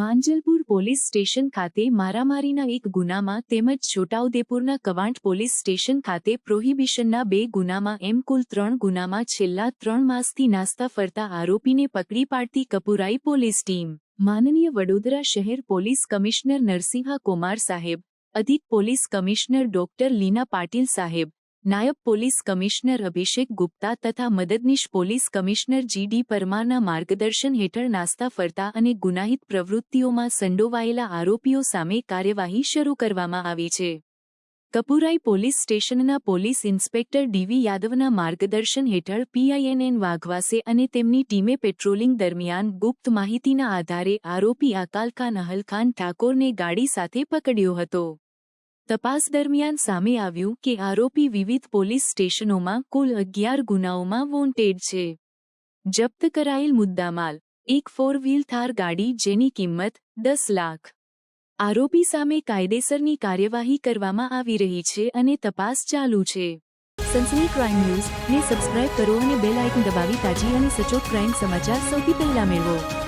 Manjalpur police station ખાતે મારામારીના એક ગુનામાં તેમજ છોટાઉદેપુરના કવાંટ પોલીસ સ્ટેશન ખાતે પ્રોહિબિશનના બે ગુનામાં એમ કુલ ત્રણ ગુનામાં છેલ્લા ત્રણ માસથી નાસ્તા ફરતા આરોપીને પકડી પાડતી કપુરાઈ પોલીસ ટીમ. માનનીય વડોદરા શહેર પોલીસ કમિશનર નરસિંહા કુમાર સાહેબ, અધિક police commissioner doctor Leena Patil સાહેબ નાયબ પોલીસ કમિશનર અભિષેક ગુપ્તા તથા મદદનીશ પોલીસ કમિશનર જી ડી પરમારના માર્ગદર્શન હેઠળ નાસ્તા ફરતા અને ગુનાહિત પ્રવૃત્તિઓમાં સંડોવાયેલા આરોપીઓ સામે કાર્યવાહી શરૂ કરવામાં આવી છે. કપુરાઈ પોલીસ સ્ટેશનના પોલીસ ઇન્સ્પેક્ટર ડીવી યાદવના માર્ગદર્શન હેઠળ પીઆઈએનએન વાઘવાસે અને તેમની ટીમે પેટ્રોલિંગ દરમિયાન ગુપ્ત માહિતીના આધારે આરોપી આકાલખાન અહલખાન ઠાકોરને ગાડી સાથે પકડ્યો હતો. તપાસ દરમિયાન સામે આવ્યું કે આરોપી વિવિધ પોલીસ સ્ટેશનોમાં કુલ અગિયાર ગુનાઓમાં વોન્ટેડ છે. જપ્ત કરાયેલ મુદ્દામાલ, એક ફોર વ્હીલ થાર ગાડી જેની કિંમત દસ લાખ. આરોપી સામે કાયદેસરની કાર્યવાહી કરવામાં આવી રહી છે અને તપાસ ચાલુ છે. સનસની ક્રાઇમ ન્યૂઝ ને સબસ્ક્રાઇબ કરો અને બેલ આઇકન દબાવી તાજી અને સચોટ ક્રાઇમ સમાચાર સૌથી પહેલા મેળવો.